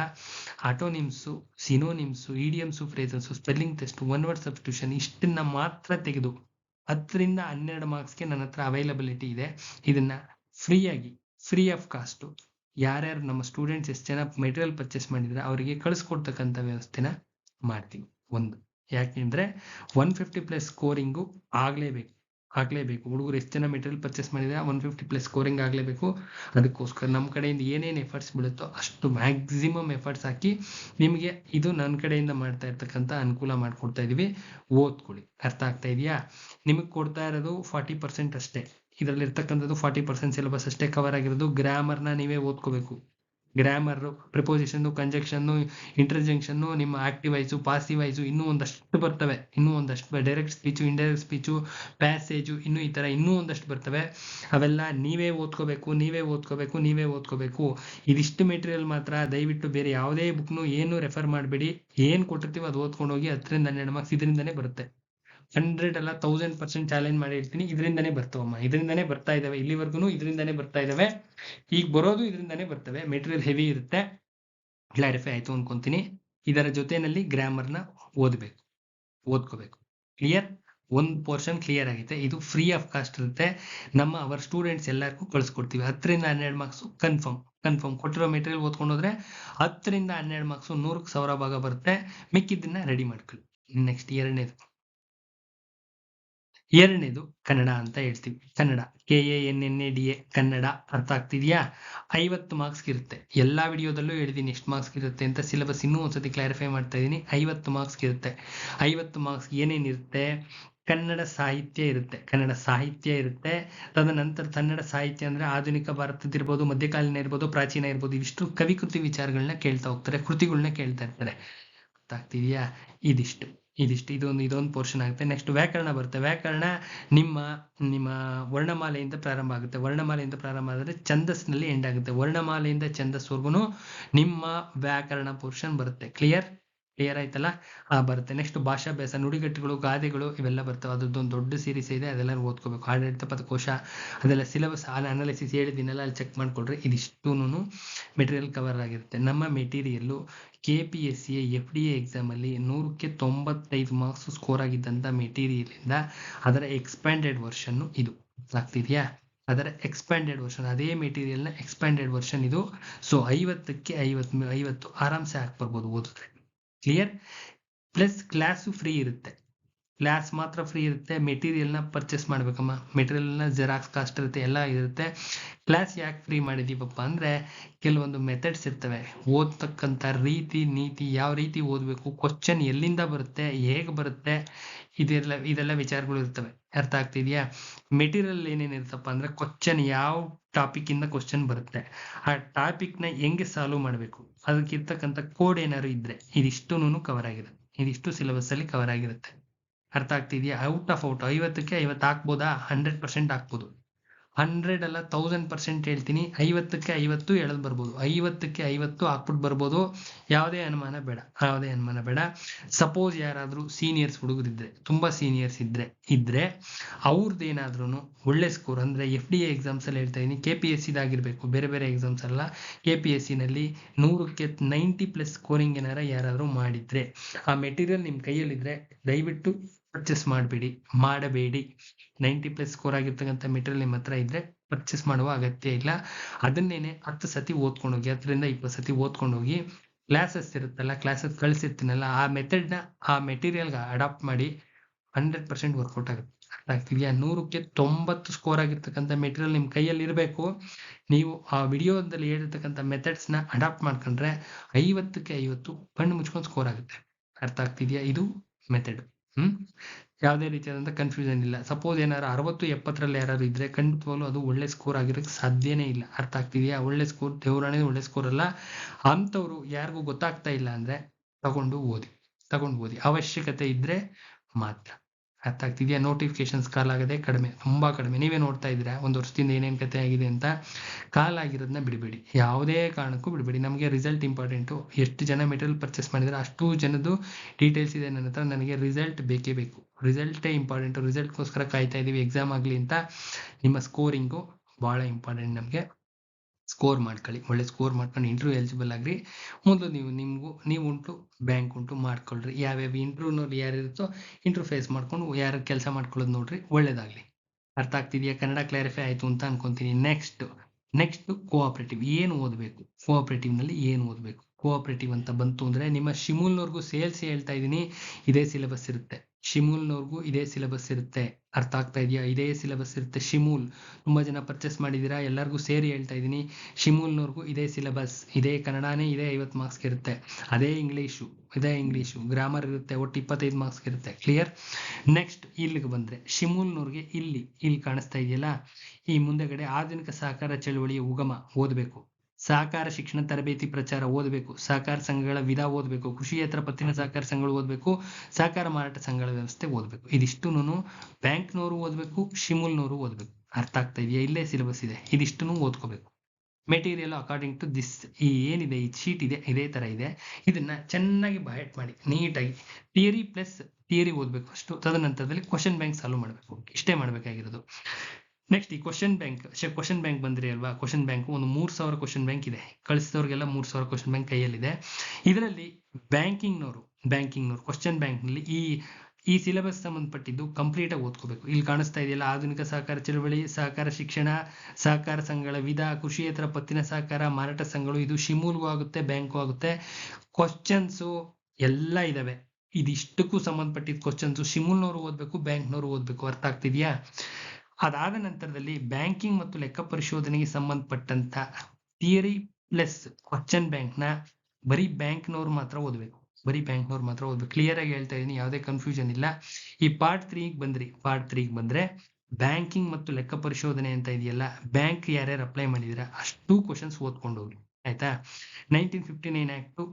antonyms synonyms idioms phrases spelling test one word substitution ಇಷ್ಟನ್ನ ಮಾತ್ರ ತೆಗೆದು, ಹತ್ತರಿಂದ ಹನ್ನೆರಡು ಮಾರ್ಕ್ಸ್ಗೆ ನನ್ನ ಹತ್ರ ಅವೈಲಬಿಲಿಟಿ ಇದೆ. ಇದನ್ನ ಫ್ರೀಯಾಗಿ ಫ್ರೀ ಆಫ್ ಕಾಸ್ಟು ಯಾರ್ಯಾರು ನಮ್ಮ ಸ್ಟೂಡೆಂಟ್ಸ್ ಎಷ್ಟು ಜನ ಮೆಟೀರಿಯಲ್ ಪರ್ಚೇಸ್ ಮಾಡಿದ್ರೆ ಅವರಿಗೆ ಕಳಿಸ್ಕೊಡ್ತಕ್ಕಂಥ ವ್ಯವಸ್ಥೆನ ಮಾಡ್ತೀವಿ. ಒಂದು. ಯಾಕೆಂದ್ರೆ ಒನ್ ಫಿಫ್ಟಿ ಪ್ಲಸ್ ಸ್ಕೋರಿಂಗು ಆಗಲೇಬೇಕು. ಆಗಲೇಬೇಕು. ಹುಡುಗರು ಎಷ್ಟು ಜನ ಮೆಟೀರಿಯಲ್ ಪರ್ಚೇಸ್ ಮಾಡಿದ್ರೆ ಒನ್ ಫಿಫ್ಟಿ ಪ್ಲಸ್ ಸ್ಕೋರಿಂಗ್ ಆಗಲೇಬೇಕು. ಅದಕ್ಕೋಸ್ಕರ ನಮ್ಮ ಕಡೆಯಿಂದ ಏನೇನು ಎಫರ್ಟ್ಸ್ ಬೀಳುತ್ತೋ ಅಷ್ಟು ಮ್ಯಾಕ್ಸಿಮಮ್ ಎಫರ್ಟ್ಸ್ ಹಾಕಿ ನಿಮಗೆ ಇದು ನನ್ನ ಕಡೆಯಿಂದ ಮಾಡ್ತಾ ಇರ್ತಕ್ಕಂಥ ಅನುಕೂಲ ಮಾಡಿಕೊಡ್ತಾ ಇದ್ದೀವಿ ಓದ್ಕೊಳ್ಳಿ. ಅರ್ಥ ಆಗ್ತಾ ಇದೆಯಾ? ನಿಮಗೆ ಕೊಡ್ತಾ ಇರೋದು ಫಾರ್ಟಿ ಪರ್ಸೆಂಟ್ ಅಷ್ಟೇ. ಇದರಲ್ಲಿ ಇರ್ತಕ್ಕಂಥದ್ದು ಫಾರ್ಟಿ ಪರ್ಸೆಂಟ್ ಸಿಲೆಬಸ್ ಅಷ್ಟೇ ಕವರ್ ಆಗಿರೋದು. ಗ್ರಾಮರ್ನ ನೀವೇ ಓದ್ಕೋಬೇಕು. ಗ್ರಾಮರ್ ಪ್ರಿಪೋಸಿಷನ್ನು ಕಂಜಕ್ಷನ್ನು ಇಂಟರ್ಜೆಕ್ಷನ್ನು ನಿಮ್ಮ ಆಕ್ಟಿವ್ ವೈಸು ಪಾಸಿವ್ ಇನ್ನೂ ಒಂದಷ್ಟು ಬರ್ತವೆ. ಇನ್ನೂ ಒಂದಷ್ಟು direct speech indirect speech passage ಇನ್ನೂ ಈ ಥರ ಇನ್ನೂ ಒಂದಷ್ಟು ಬರ್ತವೆ. ಅವೆಲ್ಲ ನೀವೇ ಓದ್ಕೋಬೇಕು ನೀವೇ ಓದ್ಕೋಬೇಕು ನೀವೇ ಓದ್ಕೋಬೇಕು. ಇದಿಷ್ಟು ಮೆಟೀರಿಯಲ್ ಮಾತ್ರ ದಯವಿಟ್ಟು ಬೇರೆ ಯಾವುದೇ ಬುಕ್ನು ಏನು ರೆಫರ್ ಮಾಡಬೇಡಿ. ಏನು ಕೊಟ್ಟಿರ್ತೀವಿ ಅದು ಓದ್ಕೊಂಡು ಹೋಗಿ ಹತ್ತರಿಂದ ಹನ್ನೆರಡು ಮಾರ್ಕ್ಸ್ ಇದರಿಂದನೇ ಬರುತ್ತೆ. ಹಂಡ್ರೆಡ್ ಅಲ್ಲ ತೌಸಂಡ್ ಪರ್ಸೆಂಟ್ ಚಾಲೆಂಜ್ ಮಾಡಿ ಹೇಳ್ತೀನಿ ಇದರಿಂದನೇ ಬರ್ತವಮ್ಮ. ಇದರಿಂದನೇ ಬರ್ತಾ ಇದಾವೆ. ಇಲ್ಲಿವರೆಗೂ ಇದರಿಂದನೇ ಬರ್ತಾ ಇದಾವೆ. ಈಗ ಬರೋದು ಇದರಿಂದನೇ ಬರ್ತವೆ. ಮೆಟೀರಿಯಲ್ ಹೆವಿ ಇರುತ್ತೆ. ಕ್ಲಾರಿಫೈ ಆಯ್ತು ಅನ್ಕೊಂತೀನಿ. ಇದರ ಜೊತೆನಲ್ಲಿ ಗ್ರಾಮರ್ನ ಓದಬೇಕು. ಓದ್ಕೋಬೇಕು. ಕ್ಲಿಯರ್ ಒಂದು ಪೋರ್ಷನ್ ಕ್ಲಿಯರ್ ಆಗುತ್ತೆ ಇದು ಫ್ರೀ ಆಫ್ ಕಾಸ್ಟ್ ಇರುತ್ತೆ. ನಮ್ಮ ಅವರ್ ಸ್ಟೂಡೆಂಟ್ಸ್ ಎಲ್ಲರಿಗೂ ಕಳಿಸ್ಕೊಡ್ತೀವಿ. ಹತ್ತರಿಂದ ಹನ್ನೆರಡು ಮಾರ್ಕ್ಸ್ ಕನ್ಫರ್ಮ್ ಕನ್ಫರ್ಮ್ ಕೊಟ್ಟಿರೋ ಮೆಟೀರಿಯಲ್ ಓದ್ಕೊಂಡು ಹೋದ್ರೆ ಹತ್ತರಿಂದ ಹನ್ನೆರಡು ಮಾರ್ಕ್ಸ್ ನೂರಕ್ಕೆ ಸಾವಿರ ಭಾಗ ಬರುತ್ತೆ. ಮಿಕ್ಕಿದ್ದನ್ನ ರೆಡಿ ಮಾಡ್ಕೊಳ್ಳಿ. ನೆಕ್ಸ್ಟ್ ಎರಡನೇದು ಎರಡನೇದು ಕನ್ನಡ ಅಂತ ಹೇಳ್ತೀವಿ. Kannada. K A N N A D A Kannada ಅರ್ಥ ಆಗ್ತಿದ್ಯಾ? ಐವತ್ತು ಮಾರ್ಕ್ಸ್ ಇರುತ್ತೆ. ಎಲ್ಲಾ ವಿಡಿಯೋದಲ್ಲೂ ಹೇಳಿದೀನಿ ಎಷ್ಟು ಮಾರ್ಕ್ಸ್ ಇರುತ್ತೆ ಅಂತ ಸಿಲೆಬಸ್ ಇನ್ನೂ ಒಂದ್ಸತಿ ಕ್ಲಾರಿಫೈ ಮಾಡ್ತಾ ಇದ್ದೀನಿ. ಐವತ್ತು ಮಾರ್ಕ್ಸ್ ಇರುತ್ತೆ. ಐವತ್ತು ಮಾರ್ಕ್ಸ್ ಏನೇನಿರುತ್ತೆ ಕನ್ನಡ ಸಾಹಿತ್ಯ ಇರುತ್ತೆ. ಕನ್ನಡ ಸಾಹಿತ್ಯ ಇರುತ್ತೆ. ತದನಂತರ ಕನ್ನಡ ಸಾಹಿತ್ಯ ಅಂದ್ರೆ ಆಧುನಿಕ ಭಾರತದಿರ್ಬೋದು ಮಧ್ಯಕಾಲೀನ ಇರ್ಬೋದು, ಪ್ರಾಚೀನ ಇರ್ಬೋದು, ಇವಿಷ್ಟು ಕವಿಕೃತಿ ವಿಚಾರಗಳನ್ನ ಕೇಳ್ತಾ ಹೋಗ್ತಾರೆ ಕೃತಿಗಳನ್ನ ಕೇಳ್ತಾ ಇರ್ತಾರೆ. ಗೊತ್ತಾಗ್ತಿದ್ಯಾ ಇದಿಷ್ಟು. ಇದಿಷ್ಟು, ಇದೊಂದು ಇದೊಂದು ಪೋರ್ಷನ್ ಆಗುತ್ತೆ. ನೆಕ್ಸ್ಟ್ ವ್ಯಾಕರಣ ಬರುತ್ತೆ. ವ್ಯಾಕರಣ ನಿಮ್ಮ ನಿಮ್ಮ ವರ್ಣಮಾಲೆಯಿಂದ ಪ್ರಾರಂಭ ಆಗುತ್ತೆ. ವರ್ಣಮಾಲೆಯಿಂದ ಪ್ರಾರಂಭ ಆದರೆ ಛಂದಸ್ನಲ್ಲಿ ಎಂಡ್ ಆಗುತ್ತೆ. ವರ್ಣಮಾಲೆಯಿಂದ ಛಂದಸ್ವರ್ಗು ನಿಮ್ಮ ವ್ಯಾಕರಣ ಪೋರ್ಷನ್ ಬರುತ್ತೆ. ಕ್ಲಿಯರ್ ಕ್ಲಿಯರ್ ಆಯ್ತಲ್ಲ? ಆ, ಬರುತ್ತೆ. ನೆಕ್ಸ್ಟ್ ಭಾಷಾಭ್ಯಾಸ, ನುಡಿಗಟ್ಟುಗಳು, ಗಾದೆಗಳು ಇವೆಲ್ಲ ಬರ್ತವೆ. ಅದ್ರದ್ದೊಂದು ದೊಡ್ಡ ಸೀರೀಸ್ ಇದೆ. ಅದೆಲ್ಲ ಓದ್ಕೋಬೇಕು. ಆಡಳಿತ ಪದಕೋಶ, ಅದೆಲ್ಲ ಸಿಲೆಬಸ್ ಅನಾಲಿಸಿಸ್ ಹೇಳಿದ್ದೀನಲ್ಲ ಅಲ್ಲಿ ಚೆಕ್ ಮಾಡ್ಕೊಳ್ರಿ. ಇದಿಷ್ಟೂನು ಮೆಟೀರಿಯಲ್ ಕವರ್ ಆಗಿರುತ್ತೆ. ನಮ್ಮ material K P S C F D A ಎಕ್ಸಾಮಲ್ಲಿ ನೂರಕ್ಕೆ ತೊಂಬತ್ತೈದು ಮಾರ್ಕ್ಸ್ ಸ್ಕೋರ್ ಆಗಿದ್ದಂಥ ಮೆಟೀರಿಯಲಿಂದ ಅದರ ಎಕ್ಸ್ಪ್ಯಾಂಡೆಡ್ ವರ್ಷನ್ನು ಇದು. ಆಗ್ತಿದೆಯಾ? ಅದರ ಎಕ್ಸ್ಪ್ಯಾಂಡೆಡ್ ವರ್ಷನ್ ಅದೇ ಮೆಟೀರಿಯಲ್ನ ಎಕ್ಸ್ಪ್ಯಾಂಡೆಡ್ ವರ್ಷನ್ ಇದು. ಸೊ ಐವತ್ತಕ್ಕೆ ಐವತ್ತು ಐವತ್ತು ಆರಾಮ್ಸೆ ಹಾಕಿ ಬರ್ಬೋದು ಓದಿದ್ರೆ. ಕ್ಲಿಯರ್ ಪ್ಲಸ್ ಕ್ಲಾಸು ಫ್ರೀ ಇರುತ್ತೆ. ಕ್ಲಾಸ್ ಮಾತ್ರ ಫ್ರೀ ಇರುತ್ತೆ ಮೆಟೀರಿಯಲ್ನ ಪರ್ಚೇಸ್ ಮಾಡ್ಬೇಕಮ್ಮ. ಮೆಟೀರಿಯಲ್ನ ಜೆರಾಕ್ಸ್ ಕಾಸ್ಟ್ ಇರುತ್ತೆ, ಎಲ್ಲ ಇರುತ್ತೆ. ಕ್ಲಾಸ್ ಯಾಕೆ ಫ್ರೀ ಮಾಡಿದೀವಪ್ಪ ಅಂದರೆ, ಕೆಲವೊಂದು ಮೆಥಡ್ಸ್ ಇರ್ತವೆ. ಓದ್ತಕ್ಕಂಥ ರೀತಿ, ನೀತಿ, ಯಾವ ರೀತಿ ಓದಬೇಕು ಕ್ವಶನ್ ಎಲ್ಲಿಂದ ಬರುತ್ತೆ, ಹೇಗೆ ಬರುತ್ತೆ, ಇದೆಲ್ಲ ಇದೆಲ್ಲ ವಿಚಾರಗಳು ಇರ್ತವೆ. ಅರ್ಥ ಆಗ್ತಿದೆಯಾ? ಮೆಟೀರಿಯಲ್ ಏನೇನು ಇರುತ್ತಪ್ಪ ಅಂದರೆ ಕ್ವಶನ್ ಯಾವ ಟಾಪಿಕ್ಕಿಂದ ಕ್ವಶನ್ ಬರುತ್ತೆ. ಆ ಟಾಪಿಕ್ನ ಹೆಂಗೆ ಸಾಲ್ವ್ ಮಾಡಬೇಕು? ಅದಕ್ಕಿರ್ತಕ್ಕಂಥ ಕೋಡ್ ಏನಾದ್ರು ಇದ್ರೆ ಇದಿಷ್ಟೂ ಕವರ್ ಆಗಿರುತ್ತೆ. ಇದಿಷ್ಟು ಸಿಲೆಬಸ್ ಅಲ್ಲಿ ಕವರ್ ಆಗಿರುತ್ತೆ. ಅರ್ಥ ಆಗ್ತಿದೆಯಾ? ಔಟ್ ಆಫ್ ಔಟ್ ಐವತ್ತಕ್ಕೆ ಐವತ್ತು ಹಾಕ್ಬೋದಾ ಹಂಡ್ರೆಡ್ ಪರ್ಸೆಂಟ್ ಹಾಕ್ಬೋದು ಹಂಡ್ರೆಡ್ ಅಲ್ಲ ತೌಸಂಡ್ ಪರ್ಸೆಂಟ್ ಹೇಳ್ತೀನಿ. ಐವತ್ತಕ್ಕೆ ಐವತ್ತು ಎಳೆದು ಬರ್ಬೋದು. ಐವತ್ತಕ್ಕೆ ಐವತ್ತು ಹಾಕ್ಬಿಟ್ಟು ಬರ್ಬೋದು. ಯಾವುದೇ ಅನುಮಾನ ಬೇಡ. ಯಾವುದೇ ಅನುಮಾನ ಬೇಡ. ಸಪೋಸ್ ಯಾರಾದರೂ ಸೀನಿಯರ್ಸ್ ಹುಡುಗರಿದ್ರೆ, ತುಂಬ ಸೀನಿಯರ್ಸ್ ಇದ್ರೆ ಇದ್ರೆ ಅವ್ರದ್ದೇನಾದ್ರೂ ಒಳ್ಳೆ ಸ್ಕೋರ್ ಅಂದರೆ ಎಫ್ ಡಿ ಎ ಎಕ್ಸಾಮ್ಸ್ ಅಲ್ಲಿ ಹೇಳ್ತಾ ಇದ್ದೀನಿ ಕೆ ಪಿ ಎಸ್ ಸಿದಾಗಿರ್ಬೇಕು ಬೇರೆ ಬೇರೆ ಎಕ್ಸಾಮ್ಸ್ ಅಲ್ಲ. ಕೆ ಪಿ ಎಸ್ ಸಿನಲ್ಲಿ ನೂರಕ್ಕೆ ನೈಂಟಿ ಪ್ಲಸ್ ಸ್ಕೋರಿಂಗ್ ಏನಾರ ಯಾರಾದರೂ ಮಾಡಿದ್ರೆ, ಆ ಮೆಟೀರಿಯಲ್ ನಿಮ್ಮ ಕೈಯಲ್ಲಿದ್ರೆ ದಯವಿಟ್ಟು ಪರ್ಚೇಸ್ ಮಾಡಬೇಡಿ ಮಾಡಬೇಡಿ. ನೈಂಟಿ ಪ್ಲಸ್ ಸ್ಕೋರ್ ಆಗಿರ್ತಕ್ಕಂಥ ಮೆಟೀರಿಯಲ್ ನಿಮ್ಮ ಹತ್ರ ಇದ್ರೆ ಪರ್ಚೇಸ್ ಮಾಡುವ ಅಗತ್ಯ ಇಲ್ಲ. ಅದನ್ನೇನೆ ಹತ್ತು ಸತಿ ಓದ್ಕೊಂಡು ಹೋಗಿ, ಹತ್ತರಿಂದ ಇಪ್ಪತ್ತು ಸತಿ ಓದ್ಕೊಂಡು ಹೋಗಿ ಕ್ಲಾಸಸ್ ಇರುತ್ತಲ್ಲ ಕ್ಲಾಸಸ್ ಕಳಿಸಿರ್ತೀನಲ್ಲ, ಆ ಮೆಥಡ್ನ ಆ ಮೆಟೀರಿಯಲ್ಗೆ ಅಡಾಪ್ಟ್ ಮಾಡಿ ಹಂಡ್ರೆಡ್ ಪರ್ಸೆಂಟ್ ವರ್ಕೌಟ್ ಆಗುತ್ತೆ. ಅರ್ಥ ಆಗ್ತಿದೆಯಾ? ನೂರಕ್ಕೆ ತೊಂಬತ್ತು ಸ್ಕೋರ್ ಆಗಿರ್ತಕ್ಕಂಥ ಮೆಟೀರಿಯಲ್ ನಿಮ್ಮ ಕೈಯಲ್ಲಿ ಇರಬೇಕು. ನೀವು ಆ ವಿಡಿಯೋದಲ್ಲಿ ಹೇಳಿರ್ತಕ್ಕಂಥ ಮೆಥಡ್ಸ್ನ ಅಡಾಪ್ಟ್ ಮಾಡ್ಕೊಂಡ್ರೆ ಐವತ್ತಕ್ಕೆ ಐವತ್ತು, ಕಣ್ಣು ಮುಚ್ಕೊಂಡು ಸ್ಕೋರ್ ಆಗುತ್ತೆ. ಅರ್ಥ ಆಗ್ತಿದೆಯಾ? ಇದು ಮೆಥಡ್ ಹ್ಮ್? ಯಾವುದೇ ರೀತಿಯಾದಂಥ ಕನ್ಫ್ಯೂಷನ್ ಇಲ್ಲ. ಸಪೋಸ್ ಏನಾರು ಅರವತ್ತು ಎಪ್ಪತ್ತರಲ್ಲಿ ಯಾರು ಇದ್ರೆ ಖಂಡಿತವಾಗ್ಲೂ ಅದು ಒಳ್ಳೆ ಸ್ಕೋರ್ ಆಗಿರೋಕ್ಕೆ ಸಾಧ್ಯನೇ ಇಲ್ಲ. ಅರ್ಥ ಆಗ್ತಿದೆಯಾ? ಒಳ್ಳೆ ಸ್ಕೋರ್ ದೇವರಾಣೆ ಒಳ್ಳೆ ಸ್ಕೋರ್ ಅಲ್ಲ. ಅಂಥವ್ರು ಯಾರಿಗೂ ಗೊತ್ತಾಗ್ತಾ ಇಲ್ಲ ಅಂದ್ರೆ ತಗೊಂಡು ಓದಿ ತಗೊಂಡು ಓದಿ. ಅವಶ್ಯಕತೆ ಇದ್ರೆ ಮಾತ್ರ. ಅರ್ಥ ಆಗ್ತಿದೆಯಾ? ನೋಟಿಫಿಕೇಶನ್ಸ್ ಕಾಲ್ ಆಗದೆ ಕಡಿಮೆ, ತುಂಬ ಕಡಿಮೆ. ನೀವೇ ನೋಡ್ತಾ ಇದ್ದೀರಾ? ಒಂದು ವರ್ಷದಿಂದ ಏನೇನು ಕತೆ ಆಗಿದೆ ಅಂತ? ಕಾಲ್ ಆಗಿರೋದನ್ನ ಬಿಡಬೇಡಿ. ಯಾವುದೇ ಕಾರಣಕ್ಕೂ ಬಿಡಬೇಡಿ. ನಮಗೆ ರಿಸಲ್ಟ್ ಇಂಪಾರ್ಟೆಂಟು ಎಷ್ಟು ಜನ ಮೆಟೀರಿಯಲ್ ಪರ್ಚೇಸ್ ಮಾಡಿದರೆ, ಅಷ್ಟು ಜನದ್ದು ಡೀಟೇಲ್ಸ್ ಇದೆ ನನ್ನ ಹತ್ರ. ನನಗೆ ರಿಸಲ್ಟ್ ಬೇಕೇ ಬೇಕು. ರಿಸಲ್ಟೇ ಇಂಪಾರ್ಟೆಂಟು ರಿಸಲ್ಟ್ಗೋಸ್ಕರ ಕಾಯ್ತಾ ಇದ್ದೀವಿ ಎಕ್ಸಾಮ್ ಆಗಲಿ ಅಂತ. ನಿಮ್ಮ ಸ್ಕೋರಿಂಗು ಭಾಳ ಇಂಪಾರ್ಟೆಂಟ್ ನಮಗೆ. ಸ್ಕೋರ್ ಮಾಡ್ಕೊಳ್ಳಿ, ಒಳ್ಳೆ ಸ್ಕೋರ್ ಮಾಡ್ಕೊಂಡು ಇಂಟರ್ವ್ಯೂ ಎಲಿಜಿಬಲ್ ಆಗ್ರಿ. ಮೊದಲು ನೀವು, ನಿಮಗೂ ನೀವು ಉಂಟು ಬ್ಯಾಂಕ್ ಉಂಟು ಮಾಡ್ಕೊಳ್ರಿ. ಯಾವ್ಯಾವ ಯಾರು ಇರುತ್ತೋ ಇಂಟರ್ವ್ಯೂ ಫೇಸ್ ಮಾಡ್ಕೊಂಡು ಯಾರು ಕೆಲಸ ಮಾಡ್ಕೊಳ್ಳೋದು ನೋಡ್ರಿ, ಒಳ್ಳೇದಾಗಲಿ. ಅರ್ಥ ಆಗ್ತಿದೆಯಾ? ಕನ್ನಡ ಕ್ಲಾರಿಫೈ ಆಯಿತು ಅಂತ ಅನ್ಕೊಂತೀನಿ. ನೆಕ್ಸ್ಟ್ ನೆಕ್ಸ್ಟ್ ಕೋಆಪರೇಟಿವ್ ಏನು ಓದಬೇಕು? ಕೋಆಪರೇಟಿವ್ನಲ್ಲಿ ಏನು ಓದಬೇಕು? ಕೋಆಪರೇಟಿವ್ ಅಂತ ಬಂತು ಅಂದರೆ ನಿಮ್ಮ ಶಿಮೂಲ್ನವ್ರಿಗೂ ಸೇಲ್ಸ್ ಹೇಳ್ತಾ ಇದ್ದೀನಿ. ಇದೇ ಸಿಲೆಬಸ್ ಇರುತ್ತೆ. ಶಿಮೂಲ್ನವ್ರಿಗೂ ಇದೇ ಸಿಲೆಬಸ್ ಇರುತ್ತೆ. ಅರ್ಥ ಆಗ್ತಾ ಇದೆಯಾ? ಇದೇ ಸಿಲೆಬಸ್ ಇರುತ್ತೆ. ಶಿಮೂಲ್. ತುಂಬ ಜನ ಪರ್ಚೇಸ್ ಮಾಡಿದ್ದೀರಾ? ಎಲ್ಲರಿಗೂ ಸೇರಿ ಹೇಳ್ತಾ ಇದ್ದೀನಿ. ಶಿಮೂಲ್ನವ್ರಿಗೂ ಇದೇ ಸಿಲೆಬಸ್ ಇದೇ ಕನ್ನಡನೇ, ಇದೇ ಐವತ್ತು ಮಾರ್ಕ್ಸ್ಗೆ ಇರುತ್ತೆ. ಅದೇ ಇಂಗ್ಲೀಷು ಇದೇ ಇಂಗ್ಲೀಷು ಗ್ರಾಮರ್ ಇರುತ್ತೆ. ಒಟ್ಟು ಇಪ್ಪತ್ತೈದು ಮಾರ್ಕ್ಸ್ಗೆ ಇರುತ್ತೆ. ಕ್ಲಿಯರ್ ನೆಕ್ಸ್ಟ್ ಇಲ್ಲಿಗೆ ಬಂದರೆ. ಶಿಮೂಲ್ನವ್ರಿಗೆ ಇಲ್ಲಿ ಇಲ್ಲಿ ಕಾಣಿಸ್ತಾ ಇದೆಯಲ್ಲ? ಈ ಮುಂದೆಗಡೆ ಆಧುನಿಕ ಸಹಕಾರ ಚಳುವಳಿಯ ಉಗಮ. ಓದಬೇಕು. ಸಹಕಾರ ಶಿಕ್ಷಣ ತರಬೇತಿ ಪ್ರಚಾರ ಓದಬೇಕು. ಸಹಕಾರ ಸಂಘಗಳ ವಿಧ ಓದಬೇಕು. ಕೃಷಿಯೇತರ ಪತ್ತಿನ ಸಹಕಾರ ಸಂಘಗಳು ಓದಬೇಕು. ಸಹಕಾರ ಮಾರಾಟ ಸಂಘಗಳ ವ್ಯವಸ್ಥೆ ಓದಬೇಕು. ಇದಿಷ್ಟುನು ಬ್ಯಾಂಕ್ನವರು ಓದಬೇಕು ಶಿಮೂಲ್ನವರು ಓದಬೇಕು. ಅರ್ಥ ಆಗ್ತಾ ಇದೆಯಾ? ಇಲ್ಲೇ ಸಿಲೆಬಸ್ ಇದೆ. ಇದಿಷ್ಟನ್ನು ಓದ್ಕೋಬೇಕು. ಮೆಟೀರಿಯಲ್ ಅಕಾರ್ಡಿಂಗ್ ಟು ದಿಸ್ ಈ ಏನಿದೆ, ಈ ಶೀಟ್ ಇದೆ, ಇದೇ ತರ ಇದೆ. ಇದನ್ನ ಚೆನ್ನಾಗಿ ಬಯಟ್ ಮಾಡಿ, ನೀಟಾಗಿ ಥಿಯರಿ ಪ್ಲಸ್ ಥಿಯರಿ ಓದಬೇಕು ಅಷ್ಟು. ತದನಂತರದಲ್ಲಿ ಕ್ವಶನ್ ಬ್ಯಾಂಕ್ ಸಾಲ್ವ್ ಮಾಡಬೇಕು. ಇಷ್ಟೇ ಮಾಡಬೇಕಾಗಿರೋದು. ನೆಕ್ಸ್ಟ್ ಈ ಕ್ವಶನ್ ಬ್ಯಾಂಕ್ ಕ್ವಶನ್ ಬ್ಯಾಂಕ್ ಬಂದ್ರಿ ಅಲ್ವಾ? ಕ್ವಶನ್ ಬ್ಯಾಂಕ್ ಒಂದು ಮೂರು ಸಾವಿರ ಕ್ವಶನ್ ಬ್ಯಾಂಕ್ ಇದೆ. ಕಳಿಸಿದವ್ರಿಗೆಲ್ಲ ಮೂರು ಸಾವಿರ ಕ್ವಶನ್ ಬ್ಯಾಂಕ್ ಕೈಯಲ್ಲಿದೆ. ಇದರಲ್ಲಿ ಬ್ಯಾಂಕಿಂಗ್ನವರು ಬ್ಯಾಂಕಿಂಗ್ನವರು ಕ್ವಶನ್ ಬ್ಯಾಂಕ್ನಲ್ಲಿ ಈ ಈ ಸಿಲೆಬಸ್ ಸಂಬಂಧಪಟ್ಟಿದ್ದು ಕಂಪ್ಲೀಟ್ ಆಗಿ ಓದ್ಕೋಬೇಕು. ಇಲ್ಲಿ ಕಾಣಿಸ್ತಾ ಇದೆಯಲ್ಲ, ಆಧುನಿಕ ಸಹಕಾರ ಚಳವಳಿ, ಸಹಕಾರ ಶಿಕ್ಷಣ, ಸಹಕಾರ ಸಂಘಗಳ ವಿಧ ಕೃಷಿಯೇತರ ಪತ್ತಿನ ಸಹಕಾರ, ಮಾರಾಟ ಸಂಘಗಳು, ಇದು ಶಿಮೂಲ್ಗೂ ಆಗುತ್ತೆ ಬ್ಯಾಂಕು ಆಗುತ್ತೆ. ಕ್ವಶನ್ಸು ಎಲ್ಲ ಇದಾವೆ. ಇದಿಷ್ಟಕ್ಕೂ ಸಂಬಂಧಪಟ್ಟಿದ್ದ ಕ್ವಶನ್ಸು ಶಿಮೂಲ್ನವರು ಓದಬೇಕು, ಬ್ಯಾಂಕ್ನವರು ಓದಬೇಕು. ಅರ್ಥ ಆಗ್ತಿದ್ಯಾ? ಅದಾದ ನಂತರದಲ್ಲಿ ಬ್ಯಾಂಕಿಂಗ್ ಮತ್ತು ಲೆಕ್ಕ ಪರಿಶೋಧನೆಗೆ ಸಂಬಂಧಪಟ್ಟಂತ ಥಿಯರಿ ಪ್ಲಸ್ ಕ್ವಶನ್ನ ಬರೀ ಬ್ಯಾಂಕ್ನವ್ರು ಮಾತ್ರ ಓದಬೇಕು. ಬರೀ ಬ್ಯಾಂಕ್ನವ್ರು ಮಾತ್ರ ಓದ್ಬೇಕು. ಕ್ಲಿಯರ್ ಆಗಿ ಹೇಳ್ತಾ ಇದೀನಿ ಯಾವುದೇ ಕನ್ಫ್ಯೂಷನ್ ಇಲ್ಲ. ಈ ಪಾರ್ಟ್ ತ್ರೀಗೆ ಬಂದ್ರಿ. ಪಾರ್ಟ್ ತ್ರೀಗೆ ಬಂದ್ರೆ ಬ್ಯಾಂಕಿಂಗ್ ಮತ್ತು ಲೆಕ್ಕ ಪರಿಶೋಧನೆ ಅಂತ ಇದೆಯಲ್ಲ ಬ್ಯಾಂಕ್ ಯಾರ್ಯಾರು ಅಪ್ಲೈ ಮಾಡಿದಿರ, ಅಷ್ಟು ಕ್ವಶನ್ಸ್ ಓದ್ಕೊಂಡು ಹೋಗಿ ಆಯ್ತಾ? ನೈನ್ಟೀನ್ ಫಿಫ್ಟಿ ನೈನ್ ಆಕ್ಟು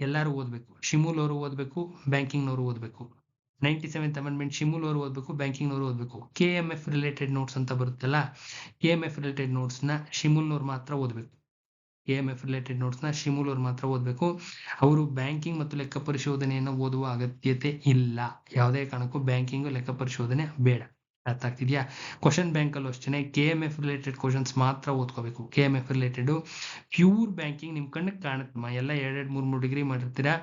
ಎಲ್ಲರೂ ಓದಬೇಕು. ಶಿಮೂಲ್ ಅವರು ಓದಬೇಕು ಬ್ಯಾಂಕಿಂಗ್ನವರು ಓದಬೇಕು. ನೈಂಟಿ ಸೆವೆಂತ್ ಅಮೆಂಡ್ಮೆಂಟ್ ಶಿಮೂಲ್ ಅವರು ಓದಬೇಕು, ಬ್ಯಾಂಕಿಂಗ್ನವರು ಓದಬೇಕು. K M F related notes ಅಂತ ಬರುತ್ತಲ್ಲ ಕೆ ಎಂ ಎಫ್ ರಿಲೇಟೆಡ್ ನೋಟ್ಸ್ನ ಶಿಮೂಲ್ನವ್ರು ಮಾತ್ರ ಓದಬೇಕು. ಕೆ ಎಂ ಎಫ್ ರಿಲೇಟೆಡ್ ನೋಟ್ಸ್ನ ಶಿಮೂಲ್ ಅವ್ರು ಮಾತ್ರ ಓದಬೇಕು. ಅವರು ಬ್ಯಾಂಕಿಂಗ್ ಮತ್ತು ಲೆಕ್ಕ ಪರಿಶೋಧನೆಯನ್ನು ಓದುವ ಅಗತ್ಯತೆ ಇಲ್ಲ. ಯಾವುದೇ ಕಾರಣಕ್ಕೂ ಬ್ಯಾಂಕಿಂಗ್ ಲೆಕ್ಕ ಪರಿಶೋಧನೆ ಬೇಡ. ಅರ್ಥ ಆಗ್ತಿದ್ಯಾ ಕ್ವಶನ್ ಬ್ಯಾಂಕಲ್ಲೂ ಅಷ್ಟೇ K M F related questions ಮಾತ್ರ ಓದ್ಕೋಬೇಕು. K M F related pure banking ನಿಮ್ಮ ಕಣ್ಣಿಗೆ ಕಾಣುತ್ತಮ್ಮ. ಎಲ್ಲ ಎರಡೆರಡು ಮೂರು ಮೂರು ಡಿಗ್ರಿ ಮಾಡಿರ್ತೀರಾ?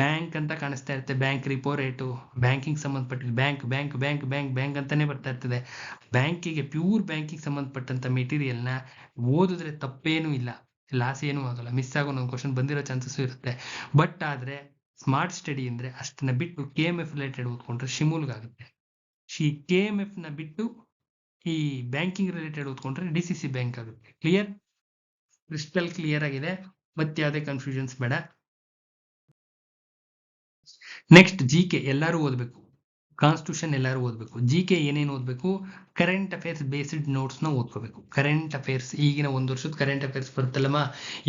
ಬ್ಯಾಂಕ್ ಅಂತ ಕಾಣಿಸ್ತಾ ಇರುತ್ತೆ. ಬ್ಯಾಂಕ್ ರಿಪೋ ರೇಟು ಬ್ಯಾಂಕಿಂಗ್ ಸಂಬಂಧಪಟ್ಟಿದ್ದು bank bank bank bank bank ಅಂತಾನೆ ಬರ್ತಾ ಇರ್ತದೆ. ಬ್ಯಾಂಕಿಗೆ ಪ್ಯೂರ್ ಬ್ಯಾಂಕಿಂಗ್ ಸಂಬಂಧಪಟ್ಟಂತ ಮೆಟೀರಿಯಲ್ನ ಓದಿದ್ರೆ ತಪ್ಪೇನೂ ಇಲ್ಲ. ಲಾಸ್ ಏನೂ ಆಗಲ್ಲ. ಮಿಸ್ ಆಗೋ ಒಂದು ಕ್ವಶನ್ ಬಂದಿರೋ ಚಾನ್ಸಸ್ ಇರುತ್ತೆ. ಬಟ್ ಆದರೆ ಸ್ಮಾರ್ಟ್ ಸ್ಟಡಿ ಅಂದರೆ ಅಷ್ಟನ್ನ ಬಿಟ್ಟು ಕೆ ಎಂ ಎಫ್ ರಿಲೇಟೆಡ್ ಓದ್ಕೊಂಡ್ರೆ ಶಿಮೂಲ್ಗಾಗುತ್ತೆ ಶಿ ಕೆ ಎಂ ನ ಬಿಟ್ಟು ಈ ಬ್ಯಾಂಕಿಂಗ್ ರಿಲೇಟೆಡ್ ಓದ್ಕೊಂಡ್ರೆ ಡಿ ಸಿ ಸಿ ಬ್ಯಾಂಕ್ ಆಗುತ್ತೆ. ಕ್ಲಿಯರ್ ಕ್ರಿಸ್ಟಲ್ ಕ್ಲಿಯರ್ ಆಗಿದೆ. ಮತ್ತೆ ಯಾವುದೇ ಕನ್ಫ್ಯೂಷನ್ಸ್ ಬೇಡ. ನೆಕ್ಸ್ಟ್ ಜಿ ಕೆ ಎಲ್ಲರೂ ಓದಬೇಕು. ಕಾನ್ಸ್ಟಿಟ್ಯೂಷನ್ ಎಲ್ಲರೂ ಓದಬೇಕು. ಜಿ ಕೆ ಏನೇನು ಓದಬೇಕು? ಕರೆಂಟ್ ಅಫೇರ್ಸ್ ಬೇಸಿಡ್ ನೋಟ್ಸ್ನ ಓದ್ಕೋಬೇಕು. ಕರೆಂಟ್ ಅಫೇರ್ಸ್ ಈಗಿನ ಒಂದು ವರ್ಷದ ಕರೆಂಟ್ ಅಫೇರ್ಸ್ ಬರುತ್ತಲ್ಲಮ್ಮ?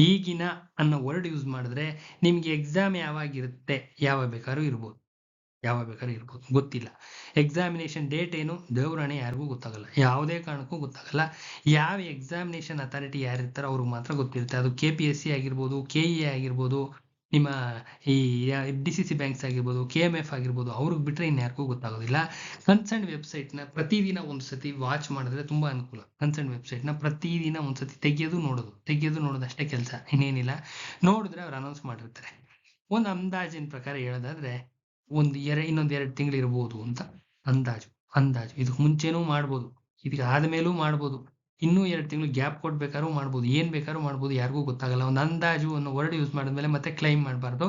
ಈಗಿನ ಅನ್ನೋ ವರ್ಡ್ ಯೂಸ್ ಮಾಡಿದ್ರೆ ನಿಮ್ಗೆ ಎಕ್ಸಾಮ್ ಯಾವಾಗಿರುತ್ತೆ? ಯಾವಾಗ ಬೇಕಾದ್ರೂ ಇರ್ಬೋದು. ಯಾವಾಗ ಬೇಕಾದ್ರೂ ಇರ್ಬೋದು ಗೊತ್ತಿಲ್ಲ. ಎಕ್ಸಾಮಿನೇಷನ್ ಡೇಟ್ ಏನು ದೇವರಾಣೆ ಯಾರಿಗೂ ಗೊತ್ತಾಗಲ್ಲ. ಯಾವುದೇ ಕಾರಣಕ್ಕೂ ಗೊತ್ತಾಗಲ್ಲ. ಯಾವ ಎಕ್ಸಾಮಿನೇಷನ್ ಅಥಾರಿಟಿ ಯಾರಿರ್ತಾರೋ ಅವ್ರಿಗೆ ಮಾತ್ರ ಗೊತ್ತಿರುತ್ತೆ. ಅದು ಕೆ ಪಿ ಎಸ್ ಸಿ ಆಗಿರ್ಬೋದು ಕೆ ಇ ಆಗಿರ್ಬೋದು, ನಿಮ್ಮ ಈ ಡಿ ಸಿ ಸಿ ಬ್ಯಾಂಕ್ಸ್ ಆಗಿರ್ಬೋದು ಕೆ ಎಂ ಎಫ್ ಆಗಿರ್ಬೋದು, ಅವ್ರಿಗೆ ಬಿಟ್ಟರೆ ಇನ್ಯಾರಿಗೂ ಗೊತ್ತಾಗೋದಿಲ್ಲ. ಕನ್ಸರ್ನ್ ವೆಬ್ಸೈಟ್ನ ಪ್ರತಿದಿನ ಒಂದು ಸತಿ ವಾಚ್ ಮಾಡಿದ್ರೆ ತುಂಬ ಅನುಕೂಲ. ಕನ್ಸರ್ನ್ ವೆಬ್ಸೈಟ್ನ ಪ್ರತಿದಿನ ಒಂದು ಸತಿ ತೆಗೆಯೋದು ನೋಡೋದು. ತೆಗೆಯೋದು ನೋಡೋದು ಅಷ್ಟೇ ಕೆಲಸ, ಇನ್ನೇನಿಲ್ಲ. ನೋಡಿದ್ರೆ ಅವ್ರು ಅನೌನ್ಸ್ ಮಾಡಿರ್ತಾರೆ. ಒಂದು ಅಂದಾಜಿನ ಪ್ರಕಾರ ಹೇಳೋದಾದ್ರೆ ಒಂದು ಎರಡು ಇನ್ನೊಂದು ಎರಡು ತಿಂಗಳು ಇರ್ಬೋದು ಅಂತ ಅಂದಾಜು ಅಂದಾಜು. ಇದಕ್ಕೆ ಮುಂಚೆನೂ ಮಾಡ್ಬೋದು ಇದಕ್ಕೆ ಆದಮೇಲೂ ಮಾಡ್ಬೋದು. ಇನ್ನೂ ಎರಡು ತಿಂಗಳು ಗ್ಯಾಪ್ ಕೊಡ್ಬೇಕಾದ್ರೂ ಮಾಡ್ಬೋದು, ಏನ್ ಬೇಕಾದ್ರೂ ಮಾಡ್ಬೋದು, ಯಾರಿಗೂ ಗೊತ್ತಾಗಲ್ಲ. ಒಂದು ಅಂದಾಜು ಅನ್ನೋ ವರ್ಡ್ ಯೂಸ್ ಮಾಡಿದ್ಮೇಲೆ ಮತ್ತೆ ಕ್ಲೈಮ್ ಮಾಡಬಾರ್ದು.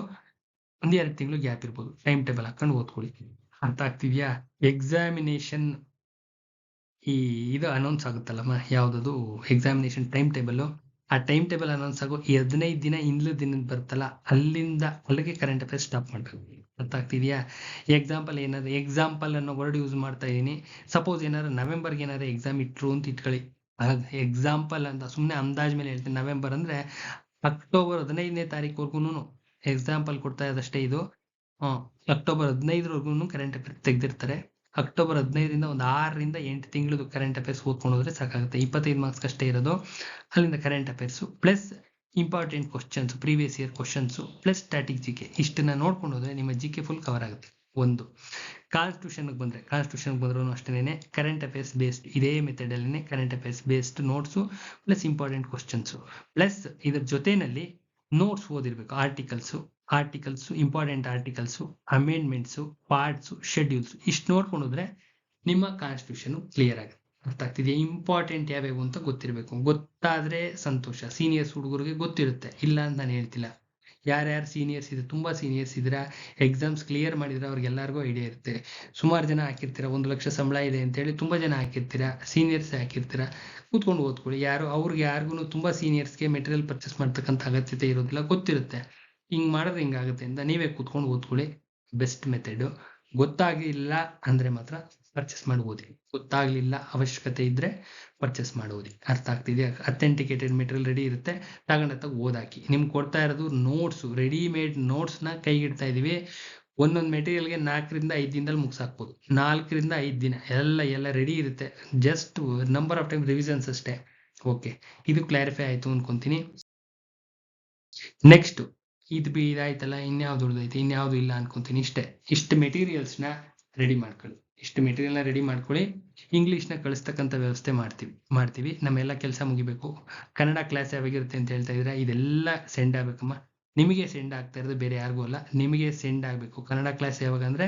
ಒಂದ್ ಎರಡು ತಿಂಗಳು ಗ್ಯಾಪ್ ಇರ್ಬೋದು. ಟೈಮ್ ಟೇಬಲ್ ಹಾಕೊಂಡು ಓದ್ಕೊಳ್ಳಿ. ಅರ್ಥ ಆಗ್ತಿದ್ಯಾ? ಎಕ್ಸಾಮಿನೇಷನ್ ಈ, ಇದು ಅನೌನ್ಸ್ ಆಗುತ್ತಲ್ಲಮ್ಮ ಯಾವ್ದದು? ಎಕ್ಸಾಮಿನೇಷನ್ ಟೈಮ್ ಟೇಬಲ್ ಆ ಟೈಮ್ ಟೇಬಲ್ ಅನೌನ್ಸ್ ಆಗೋ ಹದಿನೈದು ದಿನ ಇಂದ್ಲು ದಿನ ಬರುತ್ತಲ್ಲ, ಅಲ್ಲಿಂದ, ಅಲ್ಲಿಗೆ ಕರೆಂಟ್ ಅಫೇರ್ ಸ್ಟಾಪ್ ಮಾಡ್ಬೇಕು. ಅರ್ಥ ಆಗ್ತಿದ್ಯಾ ಎಕ್ಸಾಂಪಲ್ ಏನಾದ್ರು ಎಕ್ಸಾಂಪಲ್ ಅನ್ನೋ ವರ್ಡ್ ಯೂಸ್ ಮಾಡ್ತಾ ಇದೀನಿ. ಸಪೋಸ್ ಏನಾದ್ರು ನವೆಂಬರ್ಗೆ ಏನಾದ್ರು ಎಕ್ಸಾಮ್ ಇಟ್ರು ಅಂತ ಇಟ್ಕೊಳ್ಳಿ. ಎಕ್ಸಾಂಪಲ್ ಅಂತ ಸುಮ್ಮನೆ ಅಂದಾಜ್ ಮೇಲೆ ಹೇಳ್ತೀನಿ. ನವೆಂಬರ್ ಅಂದ್ರೆ ಅಕ್ಟೋಬರ್ ಹದಿನೈದನೇ ತಾರೀಕುವರೆಗೂ ಎಕ್ಸಾಂಪಲ್ ಕೊಡ್ತಾ ಇರೋದಷ್ಟೇ ಇದು. ಅಕ್ಟೋಬರ್ ಹದಿನೈದರವರೆಗೂ ಕರೆಂಟ್ ಅಫೇರ್ಸ್ ತೆಗೆದಿರ್ತಾರೆ. ಅಕ್ಟೋಬರ್ ಹದಿನೈದರಿಂದ ಒಂದು ಆರರಿಂದ ಎಂಟು ತಿಂಗಳದು ಕರೆಂಟ್ ಅಫೇರ್ಸ್ ಓದ್ಕೊಂಡು ಹೋದ್ರೆ ಸಾಕಾಗುತ್ತೆ. ಇಪ್ಪತ್ತೈದು ಮಾರ್ಕ್ಸ್ ಅಷ್ಟೇ ಇರೋದು. ಅಲ್ಲಿಂದ current affairs plus important questions previous year questions plus static G K ಇಷ್ಟನ್ನ ನೋಡ್ಕೊಂಡು ಹೋದ್ರೆ ನಿಮ್ಮ ಜಿ ಕೆ ಫುಲ್ ಕವರ್ ಆಗುತ್ತೆ. ಒಂದು ಕಾನ್ಸ್ಟಿಟ್ಯೂಷನ್ಗೆ ಬಂದರೆ ಕಾನ್ಸ್ಟಿಟ್ಯೂಷನ್ಗೆ ಬಂದ್ರೂ ಅಷ್ಟೇನೆ ಕರೆಂಟ್ ಅಫೇರ್ಸ್ ಬೇಸ್ಡ್ ಇದೇ ಮೆಥಡಲ್ಲೇ current affairs based notes plus important questions plus ಇದ್ರ ಜೊತೆಯಲ್ಲಿ ನೋಟ್ಸ್ ಓದಿರ್ಬೇಕು articles articles important articles amendments parts schedules ಇಷ್ಟು ನೋಡ್ಕೊಂಡು ಹೋದ್ರೆ ನಿಮ್ಮ ಕಾನ್ಸ್ಟಿಟ್ಯೂಷನ್ ಕ್ಲಿಯರ್ ಆಗುತ್ತೆ. ಅರ್ಥ ಆಗ್ತಿದೆಯಾ ಇಂಪಾರ್ಟೆಂಟ್ ಯಾವ್ಯಾವು ಅಂತ ಗೊತ್ತಿರಬೇಕು. ಗೊತ್ತಾದ್ರೆ ಸಂತೋಷ. ಸೀನಿಯರ್ಸ್ ಹುಡುಗರಿಗೆ ಗೊತ್ತಿರುತ್ತೆ. ಇಲ್ಲ ಅಂತ ನಾನು ಹೇಳ್ತಿಲ್ಲ. ಯಾರ್ಯಾರು ಸೀನಿಯರ್ಸ್ ಇದೆ, ತುಂಬಾ ಸೀನಿಯರ್ಸ್ ಇದ್ರ ಎಕ್ಸಾಮ್ಸ್ ಕ್ಲಿಯರ್ ಮಾಡಿದ್ರೆ ಅವ್ರಿಗೆಲ್ಲರಿಗೂ ಐಡಿಯಾ ಇರುತ್ತೆ. ಸುಮಾರು ಜನ ಹಾಕಿರ್ತೀರಾ? ಒಂದು ಲಕ್ಷ ಸಂಬಳ ಇದೆ ಅಂತೇಳಿ ತುಂಬಾ ಜನ ಹಾಕಿರ್ತೀರಾ? ಸೀನಿಯರ್ಸ್ ಹಾಕಿರ್ತೀರಾ? ಕೂತ್ಕೊಂಡು ಓದ್ಕೊಳ್ಳಿ. ಯಾರು, ಅವ್ರಿಗೆ ಯಾರಿಗೂ ತುಂಬಾ ಸೀನಿಯರ್ಸ್ಗೆ ಮೆಟೀರಿಯಲ್ ಪರ್ಚೇಸ್ ಮಾಡ್ತಕ್ಕಂಥ ಅಗತ್ಯತೆ ಇರೋದಿಲ್ಲ, ಗೊತ್ತಿರುತ್ತೆ. ಹಿಂಗ್ ಮಾಡಿದ್ರೆ ಹಿಂಗಾಗುತ್ತೆ ಅಂತ ನೀವೇ ಕೂತ್ಕೊಂಡು ಓದ್ಕೊಳ್ಳಿ. ಬೆಸ್ಟ್ ಮೆಥಡ್ ಗೊತ್ತಾಗಿಲ್ಲ ಅಂದ್ರೆ ಮಾತ್ರ ಪರ್ಚೇಸ್ ಮಾಡಿ ಓದಿ ಗೊತ್ತಾಗ್ಲಿಲ್ಲ ಅವಶ್ಯಕತೆ ಇದ್ರೆ ಪರ್ಚೇಸ್ ಮಾಡಿ ಓದಿ ಅರ್ಥ ಆಗ್ತಿದೆ? ಅಥೆಂಟಿಕೇಟೆಡ್ ಮೆಟೀರಿಯಲ್ ರೆಡಿ ಇರುತ್ತೆ. ತಗೊಂಡತ್ತಾಗ ಓದಾಕಿ. ನಿಮ್ಗೆ ಕೊಡ್ತಾ ಇರೋದು ನೋಟ್ಸ್ ರೆಡಿಮೇಡ್ ನೋಟ್ಸ್ನ ಕೈಗಿಡ್ತಾ ಇದೀವಿ. ಒಂದೊಂದು ಮೆಟೀರಿಯಲ್ಗೆ ನಾಲ್ಕರಿಂದ ಐದು ದಿನದಲ್ಲಿ ಮುಗಿಸಾಕ್ಬೋದು. ನಾಲ್ಕರಿಂದ ಐದು ದಿನ. ಎಲ್ಲ ಎಲ್ಲ ರೆಡಿ ಇರುತ್ತೆ. Just number of time revisions ಅಷ್ಟೇ. ಓಕೆ ಇದು ಕ್ಲಾರಿಫೈ ಆಯ್ತು ಅನ್ಕೊಂತೀನಿ. ನೆಕ್ಸ್ಟ್ ಇದು ಬಿ, ಇದಾಯ್ತಲ್ಲ. ಇನ್ಯಾವ್ದು ಉಳಿದೈತೆ ಇನ್ಯಾವ್ದು ಇಲ್ಲ ಅನ್ಕೊಂತೀನಿ. ಇಷ್ಟೇ. ಇಷ್ಟು ಮೆಟೀರಿಯಲ್ಸ್ನ ರೆಡಿ ಮಾಡ್ಕೊಳ್ಳಿ. ಇಷ್ಟು ಮೆಟೀರಿಯಲ್ನ ರೆಡಿ ಮಾಡ್ಕೊಳ್ಳಿ. ಇಂಗ್ಲೀಷ್ನ ಕಳಿಸ್ತಕ್ಕಂಥ ವ್ಯವಸ್ಥೆ ಮಾಡ್ತೀವಿ. ಮಾಡ್ತೀವಿ. ನಮ್ಮೆಲ್ಲ ಕೆಲಸ ಮುಗಿಬೇಕು. ಕನ್ನಡ ಕ್ಲಾಸ್ ಯಾವಾಗಿರುತ್ತೆ ಅಂತ ಹೇಳ್ತಾ ಇದ್ರೆ ಇದೆಲ್ಲ ಸೆಂಡ್ ಆಗ್ಬೇಕಮ್ಮ. ನಿಮಗೆ ಸೆಂಡ್ ಆಗ್ತಾ ಇರೋದು ಬೇರೆ ಯಾರಿಗೂ ಅಲ್ಲ. ನಿಮಗೆ ಸೆಂಡ್ ಆಗಬೇಕು. ಕನ್ನಡ ಕ್ಲಾಸ್ ಯಾವಾಗ ಅಂದ್ರೆ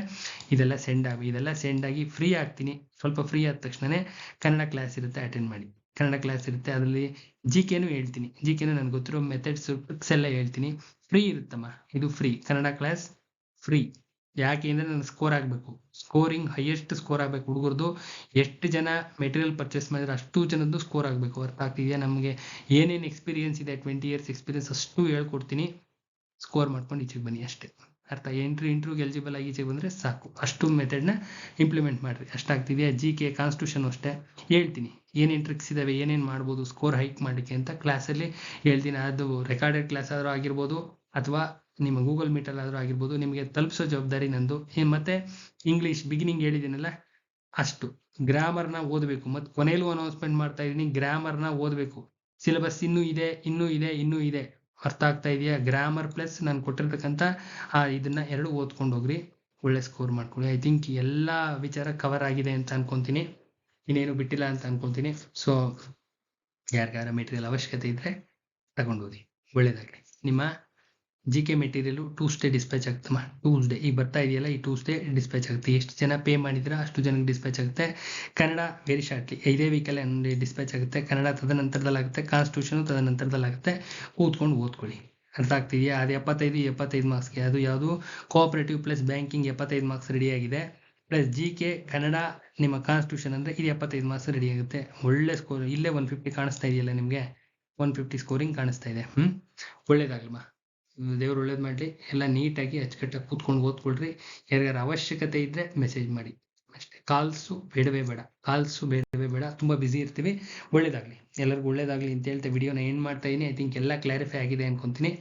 ಇದೆಲ್ಲ ಸೆಂಡ್ ಆಗಿ, ಇದೆಲ್ಲ ಸೆಂಡ್ ಆಗಿ ಫ್ರೀ ಆಗ್ತೀನಿ. ಸ್ವಲ್ಪ ಫ್ರೀ ಆದ ತಕ್ಷಣನೇ ಕನ್ನಡ ಕ್ಲಾಸ್ ಇರುತ್ತೆ ಅಟೆಂಡ್ ಮಾಡಿ. ಕನ್ನಡ ಕ್ಲಾಸ್ ಇರುತ್ತೆ. ಅದರಲ್ಲಿ ಜಿ ಕೆನು ಹೇಳ್ತೀನಿ. ಜಿ ಕೆನು ನನಗೆ ಗೊತ್ತಿರೋ ಮೆಥಡ್ಸ್ ಎಲ್ಲ ಹೇಳ್ತೀನಿ. ಫ್ರೀ ಇರುತ್ತಮ್ಮ. ಇದು ಫ್ರೀ ಕನ್ನಡ ಕ್ಲಾಸ್ ಫ್ರೀ ಯಾಕೆ ಅಂದರೆ ನನಗೆ ಸ್ಕೋರ್ ಆಗಬೇಕು. ಸ್ಕೋರಿಂಗ್ ಹೈಯೆಸ್ಟ್ ಸ್ಕೋರ್ ಆಗಬೇಕು ಹುಡುಗರದು. ಎಷ್ಟು ಜನ ಮೆಟೀರಿಯಲ್ ಪರ್ಚೇಸ್ ಮಾಡಿದ್ರೆ ಅಷ್ಟು ಜನದ್ದು ಸ್ಕೋರ್ ಆಗಬೇಕು. ಅರ್ಥ ಆಗ್ತಿದೆಯಾ ನಮಗೆ ಏನೇನು ಎಕ್ಸ್ಪೀರಿಯನ್ಸ್ ಇದೆ ಟ್ವೆಂಟಿ ಇಯರ್ಸ್ ಎಕ್ಸ್ಪೀರಿಯನ್ಸ್ ಅಷ್ಟು ಹೇಳ್ಕೊಡ್ತೀನಿ. ಸ್ಕೋರ್ ಮಾಡ್ಕೊಂಡು ಈಚೆಗೆ ಬನ್ನಿ ಅಷ್ಟೇ. ಅರ್ಥ? ಎಂಟ್ರಿ ಇಂಟ್ರ್ಯೂಗೆ ಎಲಿಜಿಬಲ್ ಆಗಿ ಈಚೆಗೆ ಬಂದರೆ ಸಾಕು. ಅಷ್ಟು ಮೆಥಡ್ನ ಇಂಪ್ಲಿಮೆಂಟ್ ಮಾಡಿರಿ. ಅಷ್ಟಾಗ್ತಿದೆಯಾ ಜಿ ಕೆ ಕಾನ್ಸ್ಟಿಟ್ಯೂಷನ್ ಅಷ್ಟೇ. ಹೇಳ್ತೀನಿ. ಏನೇನು ಟ್ರಿಕ್ಸ್ ಇದಾವೆ, ಏನೇನು ಮಾಡ್ಬೋದು ಸ್ಕೋರ್ ಹೈಕ್ ಮಾಡಲಿಕ್ಕೆ ಅಂತ ಕ್ಲಾಸಲ್ಲಿ ಹೇಳ್ತೀನಿ. ಅದು ರೆಕಾರ್ಡೆಡ್ ಕ್ಲಾಸ್ ಆದರೂ ಆಗಿರ್ಬೋದು ಅಥವಾ ನಿಮ್ಮ ಗೂಗಲ್ ಮೀಟಲ್ಲಾದರೂ ಆಗಿರ್ಬೋದು, ನಿಮಗೆ ತಲುಪಿಸೋ ಜವಾಬ್ದಾರಿ ನಂದು. ಮತ್ತೆ ಇಂಗ್ಲೀಷ್ ಬಿಗಿನಿಂಗ್ ಹೇಳಿದ್ದೀನಲ್ಲ, ಅಷ್ಟು. ಗ್ರಾಮರ್ನ ಓದಬೇಕು. ಮತ್ತು ಕೊನೆಯಲ್ಲೂ ಅನೌನ್ಸ್ಮೆಂಟ್ ಮಾಡ್ತಾ ಇದ್ದೀನಿ ಗ್ರಾಮರ್ನ ಓದಬೇಕು. ಸಿಲೆಬಸ್ ಇನ್ನೂ ಇದೆ ಇನ್ನೂ ಇದೆ ಇನ್ನೂ ಇದೆ. ಅರ್ಥ ಆಗ್ತಾ ಇದೆಯಾ? ಗ್ರಾಮರ್ ಪ್ಲಸ್ ನಾನು ಕೊಟ್ಟಿರ್ತಕ್ಕಂಥ, ಆ, ಇದನ್ನ ಎರಡು ಓದ್ಕೊಂಡು ಹೋಗ್ರಿ. ಒಳ್ಳೆ ಸ್ಕೋರ್ ಮಾಡ್ಕೊಳ್ಳಿ. ಐ ಥಿಂಕ್ ಎಲ್ಲ ವಿಚಾರ ಕವರ್ ಆಗಿದೆ ಅಂತ ಅನ್ಕೊಂತೀನಿ. ಇನ್ನೇನು ಬಿಟ್ಟಿಲ್ಲ ಅಂತ ಅನ್ಕೊಂತೀನಿ. ಸೊ ಯಾರಿಗಾರ ಮೆಟೀರಿಯಲ್ ಅವಶ್ಯಕತೆ ಇದ್ರೆ ತಗೊಂಡು ಓದಿ ಒಳ್ಳೇದಾಗಲಿ. ನಿಮ್ಮ G K material Tuesday dispatch ಆಗ್ತಮ್ಮ Tuesday ಈಗ ಬರ್ತಾ ಇದೆಯಲ್ಲ, ಈ ಟೂಸ್ಡೇ ಡಿಸ್ಪ್ಯಾಚ್ ಆಗುತ್ತೆ. ಎಷ್ಟು ಜನ ಪೇ ಮಾಡಿದ್ರೆ, ಅಷ್ಟು ಜನಕ್ಕೆ ಡಿಸ್ಪ್ಯಾಚ್ ಆಗುತ್ತೆ. ಕನ್ನಡ ವೆರಿ ಶಾರ್ಟ್ಲಿ ಐದೇ ವೀಕಲ್ಲಿ ಡಿಸ್ಪ್ಯಾಚ್ ಆಗುತ್ತೆ. ಕನ್ನಡ ತದನಂತರದಲ್ಲಿ ಆಗುತ್ತೆ ಕಾನ್ಸ್ಟಿಟ್ಯೂಷನ್ ತದನಂತರದಲ್ಲಿ ಆಗುತ್ತೆ ಕೂತ್ಕೊಂಡು ಓದ್ಕೊಳ್ಳಿ. ಅರ್ಥ ಆಗ್ತಿದೆಯಾ? ಅದು ಎಪ್ಪತ್ತೈದು ಎಪ್ಪತ್ತೈದು ಮಾರ್ಕ್ಸ್ಗೆ ಅದು ಯಾವುದು? ಕೋಆಪರೇಟಿವ್ ಪ್ಲಸ್ ಬ್ಯಾಂಕಿಂಗ್ ಎಪ್ಪತ್ತೈದು ಮಾರ್ಕ್ಸ್ ರೆಡಿ ಆಗಿದೆ. ಪ್ಲಸ್ ಜಿ ಕೆ ಕನ್ನಡ, ನಿಮ್ಮ ಕಾನ್ಸ್ಟಿಟ್ಯೂಷನ್ ಅಂದರೆ ಇದು ಎಪ್ಪತ್ತೈದು ಮಾರ್ಕ್ಸ್ ರೆಡಿ ಆಗುತ್ತೆ. ಒಳ್ಳೆ ಸ್ಕೋರ್ ಇಲ್ಲೇ ಒನ್ ಫಿಫ್ಟಿ ಕಾಣಿಸ್ತಾ ಇದೆಯಲ್ಲ ನಿಮಗೆ? ಒನ್ ಫಿಫ್ಟಿ ಸ್ಕೋರಿಂಗ್ ಕಾಣಿಸ್ತಾ ಇದೆ. ಹ್ಞೂ ಒಳ್ಳೇದಾಗಲ್ಮ ದೇವ್ರು ಒಳ್ಳೇದು ಮಾಡಲಿ, ಎಲ್ಲ ನೀಟಾಗಿ ಅಚ್ಚುಕಟ್ಟಾಗಿ ಕೂತ್ಕೊಂಡು ಓದ್ಕೊಳ್ರಿ. ಯಾರಿಗಾರ ಅವಶ್ಯಕತೆ ಇದ್ದರೆ ಮೆಸೇಜ್ ಮಾಡಿ. ಅಷ್ಟೇ. ಕಾಲ್ಸು ಬೇಡವೇ ಬೇಡ. ಕಾಲ್ಸು ಬೇಡವೇ ಬೇಡ. ತುಂಬ ಬ್ಯುಸಿ ಇರ್ತೀವಿ. ಒಳ್ಳೇದಾಗಲಿ. ಎಲ್ಲರಿಗೂ ಒಳ್ಳೇದಾಗಲಿ ಅಂತ ಹೇಳ್ತಾ ವಿಡಿಯೋನ ಏನು ಮಾಡ್ತಾ ಐ ಥಿಂಕ್ ಎಲ್ಲ ಕ್ಲಾರಿಫೈ ಆಗಿದೆ ಅನ್ಕೊಂತೀನಿ.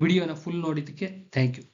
ವಿಡಿಯೋನ ಫುಲ್ ನೋಡಿದ್ದಕ್ಕೆ ಥ್ಯಾಂಕ್ ಯು